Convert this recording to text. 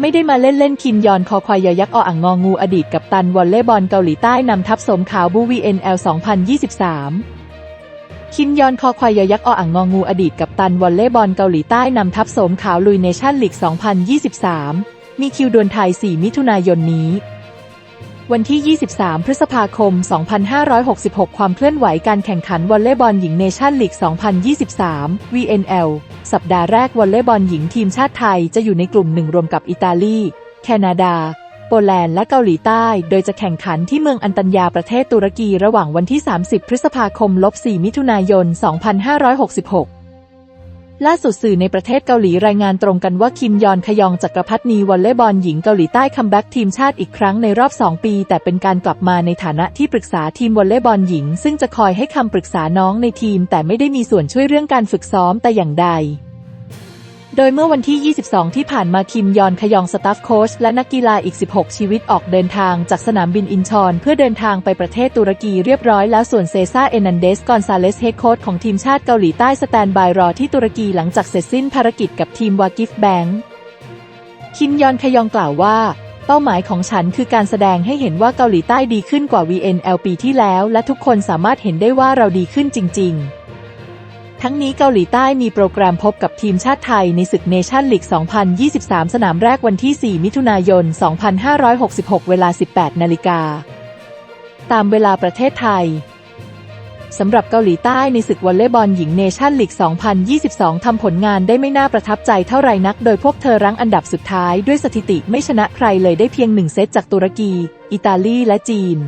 ไม่ได้มาเล่นเล่นคินยอนคอควายยักษ์ออ่างงองูอดีตกับตันวอลเล่บอลเกาหลีใต้นำทัพสมขาวบู VNL 2023คินยอนคอควายยักษ์ออ่างงองูอดีตกับตันวอลเล่บอลเกาหลีใต้นำทัพสมขาวลุยเนชั่นลีก 2023 มีคิวดวลไทย 4 มิถุนายนนี้ วันที่ 23 พฤษภาคม 2566 ความเคลื่อนไหวการแข่งขันวอลเลย์บอลหญิงเนชั่นลีก 2023 VNL สัปดาห์แรกวอลเลย์บอลหญิงทีมชาติไทยจะอยู่ในกลุ่มหนึ่งรวมกับอิตาลี แคนาดา โปแลนด์ และเกาหลีใต้ โดยจะแข่งขันที่เมืองอันตัญญาประเทศตุรกีระหว่างวันที่ 30 พฤษภาคม ลบ 4 มิถุนายน 2566 ล่าสุดสื่อในประเทศเกาหลีรายงานตรงกันว่าคิมยอนขยองจักรพัฒนีวอลเลย์บอลหญิงเกาหลีใต้คัมแบ็กทีมชาติอีกครั้งในรอบ 2 ปี แต่เป็นการกลับมาในฐานะที่ปรึกษาทีมวอลเลย์บอลหญิง ซึ่งจะคอยให้คำปรึกษาน้องในทีม แต่ไม่ได้มีส่วนช่วยเรื่องการฝึกซ้อมแต่อย่างใด โดยเมื่อวันที่ 22 ที่ผ่านมาคิมยอนขยองสตาฟโค้ชและนักกีฬาอีก 16 ชีวิตออกเดินทางจากสนามบินอินชอน เพื่อเดินทางไปประเทศตุรกีเรียบร้อยแล้วส่วนเซซ่าเอนันเดสกอนซาเลสเฮดโค้ชของทีมชาติเกาหลีใต้สแตนบายรอที่ตุรกีหลังจากเสร็จสิ้นภารกิจกับทีมวากิฟแบงค์คิมยอนขยองกล่าวว่าเป้าหมายของฉันคือการแสดงให้เห็นว่าเกาหลีใต้ดีขึ้นกว่า VNL ปีที่แล้ว และทุกคนสามารถเห็นได้ว่าเราดีขึ้นจริง ๆ ทั้งนี้เกาหลีใต้มีโปรแกรมพบกับทีมชาติไทยในศึกเนชั่นลีก 2023 สนามแรกวันที่ 4 มิถุนายน 2566 เวลา 18 นาฬิกา ตามเวลาประเทศไทยสำหรับเกาหลีใต้ในศึกวอลเลย์บอลหญิงเนชั่นลีก 2022 ทำผลงานได้ไม่น่าประทับใจเท่าไรนัก โดยพวกเธอรั้งอันดับสุดท้ายด้วยสถิติไม่ชนะใครเลยได้เพียงหนึ่งเซตจากตุรกี อิตาลีและจีน